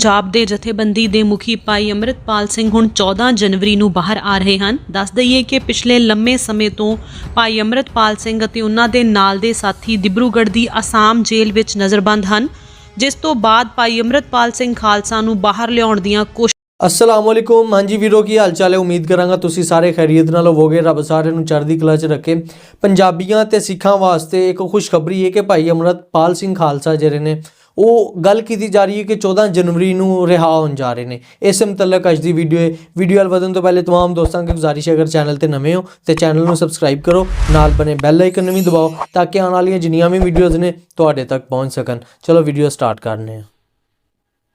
ਪੰਜਾਬ ਦੇ ਜਥੇਬੰਦੀ ਦੇ ਮੁਖੀ ਭਾਈ ਅੰਮ੍ਰਿਤਪਾਲ ਸਿੰਘ ਹੁਣ 14 ਜਨਵਰੀ ਨੂੰ ਬਾਹਰ ਆ ਰਹੇ ਹਨ। ਦੱਸ ਦਈਏ ਕਿ ਪਿਛਲੇ ਲੰਮੇ ਸਮੇਂ ਤੋਂ ਭਾਈ ਅੰਮ੍ਰਿਤਪਾਲ ਸਿੰਘ ਅਤੇ ਉਹਨਾਂ ਦੇ ਨਾਲ ਦੇ ਸਾਥੀ ਦਿਬਰੂਗੜ੍ਹ ਦੀ ਅਸਾਮ ਜੇਲ੍ਹ ਵਿੱਚ ਨਜ਼ਰਬੰਦ ਹਨ, ਜਿਸ ਤੋਂ ਬਾਅਦ ਭਾਈ ਅੰਮ੍ਰਿਤਪਾਲ ਸਿੰਘ ਖਾਲਸਾ ਨੂੰ ਬਾਹਰ ਲਿਆਉਣ ਦੀਆਂ ਕੋਸ਼ਿਸ਼ਾਂ ਅਸਲਾਮ ਵਾਲੇਕੁਮ ਹਾਂਜੀ ਵੀਰੋ, ਕੀ ਹਾਲ ਚਾਲ ਹੈ? ਉਮੀਦ ਕਰਾਂਗਾ ਤੁਸੀਂ ਸਾਰੇ ਖੈਰੀਅਤ ਨਾਲ ਹੋਵੋਗੇ। ਰੱਬ ਸਾਰਿਆਂ ਨੂੰ ਚੜ੍ਹਦੀ ਕਲਾ 'ਚ ਰੱਖੇ। ਪੰਜਾਬੀਆਂ ਤੇ ਸਿੱਖਾਂ ਵਾਸਤੇ ਇੱਕ ਖੁਸ਼ਖਬਰੀ ਹੈ ਕਿ ਭਾਈ ਅਮਰਤਪਾਲ ਸਿੰਘ ਖਾਲਸਾ ਜਿਹੜੇ ਨੇ ਉਹ ਗੱਲ ਕੀਤੀ ਜਾ ਰਹੀ ਹੈ ਕਿ 14 ਜਨਵਰੀ ਨੂੰ ਰਿਹਾ ਹੋਣ ਜਾ ਰਹੇ ਨੇ ਇਸ ਮੁਤਲਕ ਅੱਜ ਦੀ ਵੀਡੀਓ ਹੈ ਵੀਡੀਓ ਵੱਲ ਵਧਣ ਤੋਂ ਪਹਿਲੇ तमाम ਦੋਸਤਾਂ ਨੂੰ ਗੁਜ਼ਾਰਿਸ਼ ਹੈ ਅਗਰ ਚੈਨਲ ਤੇ ਨਵੇਂ ਹੋ ਤੇ ਚੈਨਲ ਨੂੰ ਸਬਸਕ੍ਰਾਈਬ ਕਰੋ ਨਾਲ ਬਨੇ ਬੈਲ ਆਈਕਨ ਨੂੰ ਵੀ ਦਬਾਓ ਤਾਂ ਕਿ ਆਉਣ ਵਾਲੀਆਂ ਜਿੰਨੀਆਂ ਵੀ ਵੀਡੀਓਜ਼ ਨੇ ਤੁਹਾਡੇ ਤੱਕ ਪਹੁੰਚ ਸਕਣ ਚਲੋ ਵੀਡੀਓ ਸਟਾਰਟ ਕਰਨੇ ਆ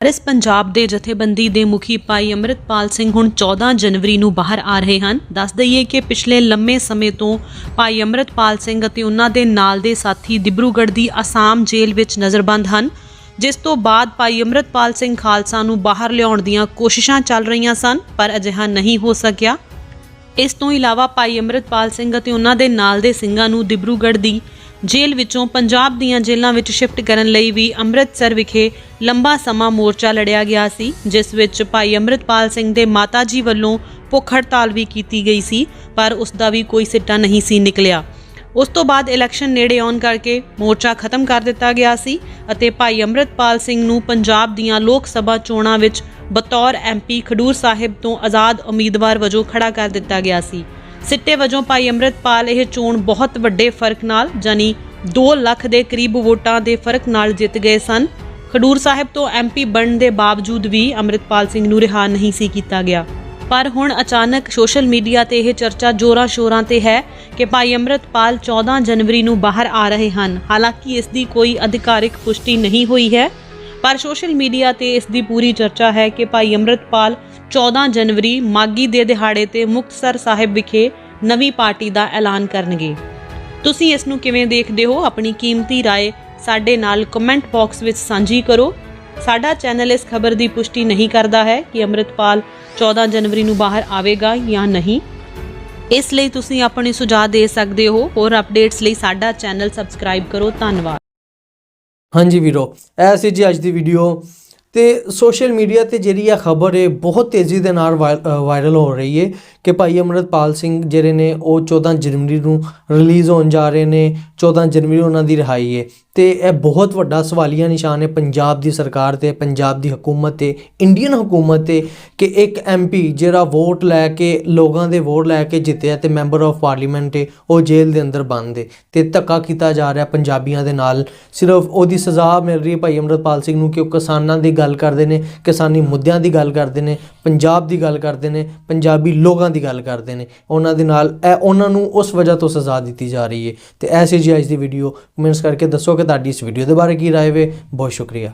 ਇਸ ਪੰਜਾਬ ਦੇ ਜਥੇਬੰਦੀ ਦੇ ਮੁਖੀ ਭਾਈ ਅੰਮ੍ਰਿਤਪਾਲ ਸਿੰਘ ਹੁਣ 14 ਜਨਵਰੀ ਨੂੰ ਬਾਹਰ ਆ ਰਹੇ ਹਨ ਦੱਸ ਦਈਏ ਕਿ ਪਿਛਲੇ ਲੰਮੇ ਸਮੇਂ ਤੋਂ ਭਾਈ ਅੰਮ੍ਰਿਤਪਾਲ ਸਿੰਘ ਅਤੇ ਉਹਨਾਂ ਦੇ ਨਾਲ ਦੇ ਸਾਥੀ ਦਿਬਰੂਗੜ੍ਹ ਦੀ ਅਸਾਮ ਜੇਲ੍ਹ ਵਿੱਚ ਨਜ਼ਰਬੰਦ ਹਨ ਜਿਸ ਤੋਂ ਬਾਅਦ ਭਾਈ ਅੰਮ੍ਰਿਤਪਾਲ ਸਿੰਘ ਖਾਲਸਾ ਨੂੰ ਬਾਹਰ ਲਿਆਉਣ ਦੀਆਂ ਕੋਸ਼ਿਸ਼ਾਂ ਚੱਲ ਰਹੀਆਂ ਸਨ, ਪਰ ਅਜਿਹਾ ਨਹੀਂ ਹੋ ਸਕਿਆ। ਇਸ ਤੋਂ ਇਲਾਵਾ ਭਾਈ ਅੰਮ੍ਰਿਤਪਾਲ ਸਿੰਘ ਅਤੇ ਉਹਨਾਂ ਦੇ ਨਾਲ ਦੇ ਸਿੰਘਾਂ ਨੂੰ ਦਿਬਰੂਗੜ੍ਹ ਦੀ ਜੇਲ੍ਹ ਵਿੱਚੋਂ ਪੰਜਾਬ ਦੀਆਂ ਜੇਲ੍ਹਾਂ ਵਿੱਚ ਸ਼ਿਫਟ ਕਰਨ ਲਈ ਵੀ ਅੰਮ੍ਰਿਤਸਰ ਵਿਖੇ ਲੰਬਾ ਸਮਾਂ ਮੋਰਚਾ ਲੜਿਆ ਗਿਆ ਸੀ, ਜਿਸ ਵਿੱਚ ਭਾਈ ਅੰਮ੍ਰਿਤਪਾਲ ਸਿੰਘ ਦੇ ਮਾਤਾ ਜੀ ਵੱਲੋਂ ਭੁੱਖ ਹੜਤਾਲ ਵੀ ਕੀਤੀ ਗਈ ਸੀ, ਪਰ ਉਸ ਦਾ ਵੀ ਕੋਈ ਸਿੱਟਾ ਨਹੀਂ ਸੀ ਨਿਕਲਿਆ। ਉਸ ਤੋਂ ਬਾਅਦ ਇਲੈਕਸ਼ਨ ਨੇੜੇ ਆਉਣ ਕਰਕੇ ਮੋਰਚਾ ਖਤਮ ਕਰ ਦਿੱਤਾ ਗਿਆ ਸੀ ਅਤੇ ਭਾਈ ਅੰਮ੍ਰਿਤਪਾਲ ਸਿੰਘ ਨੂੰ ਪੰਜਾਬ ਦੀਆਂ ਲੋਕ ਸਭਾ ਚੋਣਾਂ ਵਿੱਚ ਬਤੌਰ ਐਮਪੀ ਖਡੂਰ ਸਾਹਿਬ ਤੋਂ ਆਜ਼ਾਦ ਉਮੀਦਵਾਰ ਵਜੋਂ ਖੜਾ ਕਰ ਦਿੱਤਾ ਗਿਆ ਸੀ। ਸਿੱਟੇ ਵਜੋਂ ਭਾਈ ਅੰਮ੍ਰਿਤਪਾਲ ਇਹ ਚੋਣ ਬਹੁਤ ਵੱਡੇ ਫ਼ਰਕ ਨਾਲ ਜਾਨੀ 2 ਲੱਖ ਦੇ ਕਰੀਬ ਵੋਟਾਂ ਦੇ ਫ਼ਰਕ ਨਾਲ ਜਿੱਤ ਗਏ ਸਨ। ਖਡੂਰ ਸਾਹਿਬ ਤੋਂ ਐਮਪੀ ਬਣਨ ਦੇ ਬਾਵਜੂਦ ਵੀ ਅੰਮ੍ਰਿਤਪਾਲ ਸਿੰਘ ਨੂੰ ਰਿਹਾ ਨਹੀਂ ਸੀ ਕੀਤਾ ਗਿਆ। ਪਰ ਹੁਣ ਅਚਾਨਕ ਸੋਸ਼ਲ ਮੀਡੀਆ ਤੇ ਇਹ ਚਰਚਾ ਜ਼ੋਰਾਂ ਸ਼ੋਰਾਂ ਤੇ ਹੈ ਕਿ ਭਾਈ ਅੰਮ੍ਰਿਤਪਾਲ 14 ਜਨਵਰੀ ਨੂੰ ਬਾਹਰ ਆ ਰਹੇ ਹਨ ਹਾਲਾਂਕਿ ਇਸ ਦੀ ਕੋਈ ਅਧਿਕਾਰਿਕ ਪੁਸ਼ਟੀ ਨਹੀਂ ਹੋਈ ਹੈ ਪਰ ਸੋਸ਼ਲ ਮੀਡੀਆ ਤੇ ਇਸ ਦੀ ਪੂਰੀ ਚਰਚਾ ਹੈ ਕਿ ਭਾਈ ਅੰਮ੍ਰਿਤਪਾਲ 14 ਜਨਵਰੀ ਮਾਗੀ ਦੇ ਦਿਹਾੜੇ ਤੇ ਮੁਕਤਸਰ ਸਾਹਿਬ ਵਿਖੇ ਨਵੀਂ ਪਾਰਟੀ ਦਾ ਐਲਾਨ ਕਰਨਗੇ ਤੁਸੀਂ ਇਸ ਨੂੰ ਕਿਵੇਂ ਦੇਖਦੇ ਹੋ ਆਪਣੀ ਕੀਮਤੀ رائے ਸਾਡੇ ਨਾਲ ਕਮੈਂਟ ਬਾਕਸ ਵਿੱਚ ਸਾਂਝੀ ਕਰੋ ਸਾਡਾ ਚੈਨਲ ਇਸ ਖਬਰ ਦੀ ਪੁਸ਼ਟੀ ਨਹੀਂ ਕਰਦਾ ਹੈ ਕਿ ਅੰਮ੍ਰਿਤਪਾਲ 14 ਜਨਵਰੀ ਨੂੰ ਬਾਹਰ ਆਵੇਗਾ ਜਾਂ ਨਹੀਂ। ਇਸ ਲਈ ਤੁਸੀਂ ਆਪਣੇ ਸੁਝਾਅ ਦੇ ਸਕਦੇ ਹੋ। ਹੋਰ ਅਪਡੇਟਸ ਲਈ ਸਾਡਾ ਚੈਨਲ ਸਬਸਕ੍ਰਾਈਬ ਕਰੋ। ਧੰਨਵਾਦ। ਹਾਂਜੀ ਵੀਰੋ, ਇਹ ਸੀ ਜੀ ਅੱਜ ਦੀ ਵੀਡੀਓ। ਤੇ ਸੋਸ਼ਲ ਮੀਡੀਆ ਤੇ ਜਿਹੜੀ ਆ ਖਬਰ ਹੈ ਬਹੁਤ ਤੇਜ਼ੀ ਦੇ ਨਾਲ ਵਾਇਰਲ ਹੋ ਰਹੀ ਹੈ ਕਿ ਭਾਈ ਅਮਰਤਪਾਲ ਸਿੰਘ ਜਿਹੜੇ ਨੇ ਉਹ 14 ਜਨਵਰੀ ਨੂੰ ਰਿਲੀਜ਼ ਹੋਣ ਜਾ ਰਹੇ ਨੇ। 14 ਜਨਵਰੀ ਉਹਨਾਂ ਦੀ ਰਿਹਾਈ ਹੈ ਤੇ ਇਹ ਬਹੁਤ ਵੱਡਾ ਸਵਾਲੀਆ ਨਿਸ਼ਾਨ ਹੈ ਪੰਜਾਬ ਦੀ ਸਰਕਾਰ ਤੇ, ਪੰਜਾਬ ਦੀ ਹਕੂਮਤ ਤੇ ਇੰਡੀਅਨ ਹਕੂਮਤ ਤੇ ਕਿ ਇੱਕ ਐਮਪੀ ਜਿਹੜਾ ਵੋਟ ਲੈ ਕੇ, ਲੋਕਾਂ ਦੇ ਵੋਟ ਲੈ ਕੇ ਜਿੱਤਿਆ ਤੇ ਮੈਂਬਰ ਆਫ ਪਾਰਲੀਮੈਂਟ ਹੈ ਉਹ ਜੇਲ੍ਹ ਦੇ ਅੰਦਰ ਬੰਦ ਹੈ ਤੇ ਧੱਕਾ ਕੀਤਾ ਜਾ ਰਿਹਾ ਪੰਜਾਬੀਆਂ ਦੇ ਨਾਲ। ਸਿਰਫ ਉਹਦੀ ਸਜ਼ਾ ਮਿਲ ਰਹੀ ਹੈ ਭਾਈ ਅਮਰਤਪਾਲ ਸਿੰਘ ਨੂੰ ਕਿ ਉਹ ਕਿਸਾਨਾਂ ਦੀ ਗੱਲ ਕਰਦੇ ਨੇ, ਕਿਸਾਨੀ ਮੁੱਦਿਆਂ ਦੀ ਗੱਲ ਕਰਦੇ ਨੇ ਪੰਜਾਬ ਦੀ ਗੱਲ ਕਰਦੇ ਨੇ, ਪੰਜਾਬੀ ਲੋਕਾਂ ਦੀ ਗੱਲ ਕਰਦੇ ਨੇ, ਉਹਨਾਂ ਦੇ ਨਾਲ ਇਹ ਉਹਨਾਂ ਨੂੰ ਉਸ ਵਜ੍ਹਾ ਤੋਂ ਸਜ਼ਾ ਦਿੱਤੀ ਜਾ ਰਹੀ ਹੈ। ਤੇ ਐਸੀ ਜੀ ਅੱਜ ਦੀ ਵੀਡੀਓ ਕਮੈਂਟਸ ਕਰਕੇ ਦੱਸੋ ਕਿ ਤੁਹਾਡੀ ਇਸ ਵੀਡੀਓ ਦੇ ਬਾਰੇ ਕੀ ਰਾਏ ਵੇ। ਬਹੁਤ ਸ਼ੁਕਰੀਆ।